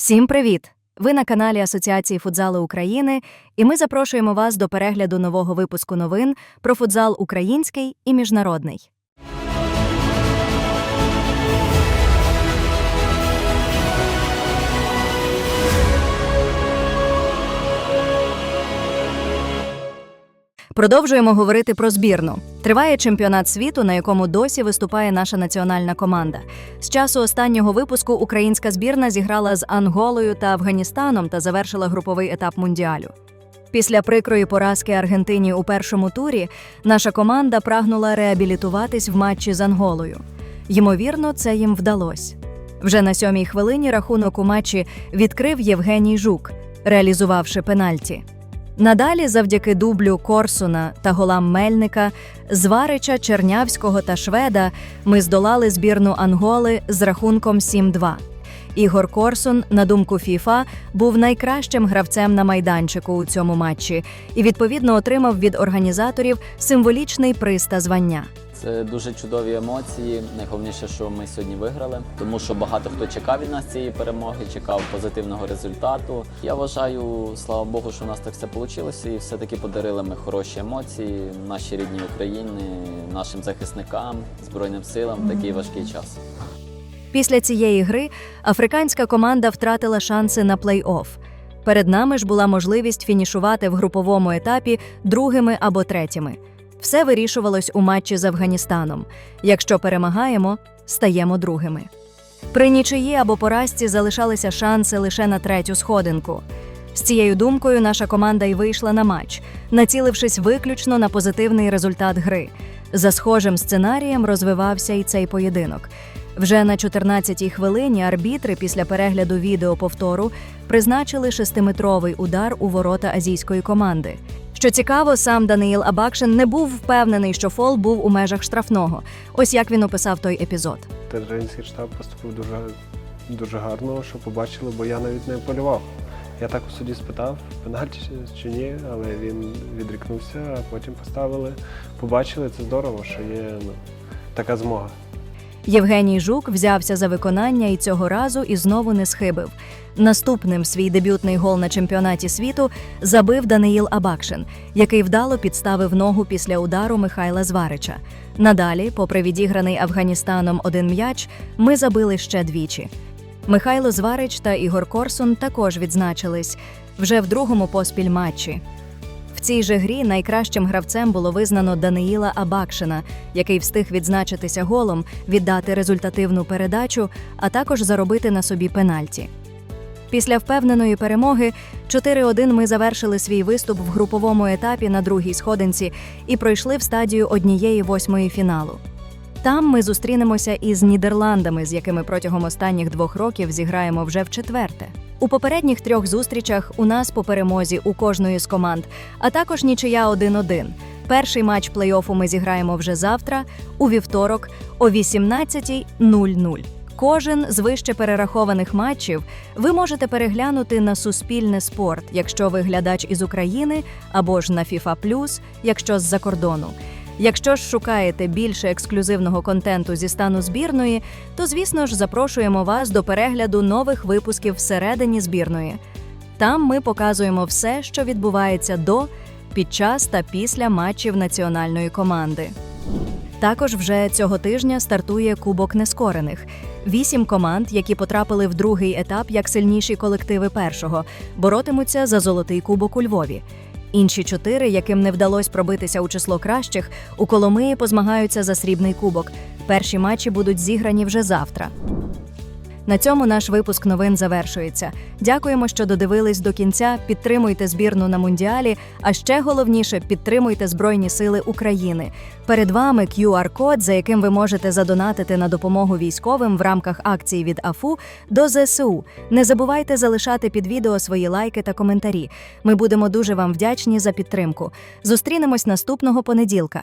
Всім привіт! Ви на каналі Асоціації футзалу України, і ми запрошуємо вас до перегляду нового випуску новин про футзал український і міжнародний. Продовжуємо говорити про збірну. Триває чемпіонат світу, на якому досі виступає наша національна команда. З часу останнього випуску українська збірна зіграла з Анголою та Афганістаном та завершила груповий етап мундіалю. Після прикрої поразки Аргентині у першому турі наша команда прагнула реабілітуватись в матчі з Анголою. Ймовірно, це їм вдалося. Вже на сьомій хвилині рахунок у матчі відкрив Євгеній Жук, реалізувавши пенальті. Надалі, завдяки дублю Корсуна та голам Мельника, Зварича, Чернявського та Шведа, ми здолали збірну Анголи з рахунком 7-2. Ігор Корсун, на думку ФІФА, був найкращим гравцем на майданчику у цьому матчі і відповідно отримав від організаторів символічний приз та звання. Це дуже чудові емоції. Найголовніше, що ми сьогодні виграли, тому що багато хто чекав від нас цієї перемоги, чекав позитивного результату. Я вважаю, слава Богу, що у нас так все вийшло, і все-таки подарили ми хороші емоції нашій рідній Україні, нашим захисникам, збройним силам такий важкий час. Після цієї гри африканська команда втратила шанси на плей-офф. Перед нами ж була можливість фінішувати в груповому етапі другими або третіми. Все вирішувалось у матчі з Афганістаном. Якщо перемагаємо, стаємо другими. При нічиї або поразці залишалися шанси лише на третю сходинку. З цією думкою наша команда й вийшла на матч, націлившись виключно на позитивний результат гри. За схожим сценарієм розвивався і цей поєдинок. Вже на 14-й хвилині арбітри після перегляду відео повтору призначили шестиметровий удар у ворота азійської команди. Що цікаво, сам Даниїл Абакшин не був впевнений, що фол був у межах штрафного. Ось як він описав той епізод. Тренерський штаб поступив дуже, дуже гарно, що побачили, бо я навіть не полював. Я так у суді спитав, пенальті чи- ні, але він відрікнувся, а потім поставили. Побачили, це здорово, що є ну, така змога. Євгеній Жук взявся за виконання і цього разу і знову не схибив. Наступним свій дебютний гол на чемпіонаті світу забив Даниїл Абакшин, який вдало підставив ногу після удару Михайла Зварича. Надалі, попри відіграний Афганістаном один м'яч, ми забили ще двічі. Михайло Зварич та Ігор Корсун також відзначились вже в другому поспіль матчі. В цій же грі найкращим гравцем було визнано Даниїла Абакшина, який встиг відзначитися голом, віддати результативну передачу, а також заробити на собі пенальті. Після впевненої перемоги 4-1 ми завершили свій виступ в груповому етапі на другій сходинці і пройшли в стадію однієї восьмої фіналу. Там ми зустрінемося із Нідерландами, з якими протягом останніх двох років зіграємо вже в четверте. У попередніх трьох зустрічах у нас по перемозі у кожної з команд, а також нічия 1-1. Перший матч плей-оффу ми зіграємо вже завтра, у вівторок, о 18.00. Кожен з вище перерахованих матчів ви можете переглянути на Суспільне спорт, якщо ви глядач із України, або ж на FIFA+, якщо з-за кордону. Якщо ж шукаєте більше ексклюзивного контенту зі стану збірної, то звісно ж запрошуємо вас до перегляду нових випусків всередині збірної. Там ми показуємо все, що відбувається до, під час та після матчів національної команди. Також вже цього тижня стартує Кубок нескорених. Вісім команд, які потрапили в другий етап як сильніші колективи першого, боротимуться за золотий кубок у Львові. Інші чотири, яким не вдалося пробитися у число кращих, у Коломиї позмагаються за срібний кубок. Перші матчі будуть зіграні вже завтра. На цьому наш випуск новин завершується. Дякуємо, що додивились до кінця. Підтримуйте збірну на мундіалі. А ще головніше підтримуйте Збройні Сили України. Перед вами QR-код, за яким ви можете задонатити на допомогу військовим в рамках акції від АФУ до ЗСУ. Не забувайте залишати під відео свої лайки та коментарі. Ми будемо дуже вам вдячні за підтримку. Зустрінемось наступного понеділка.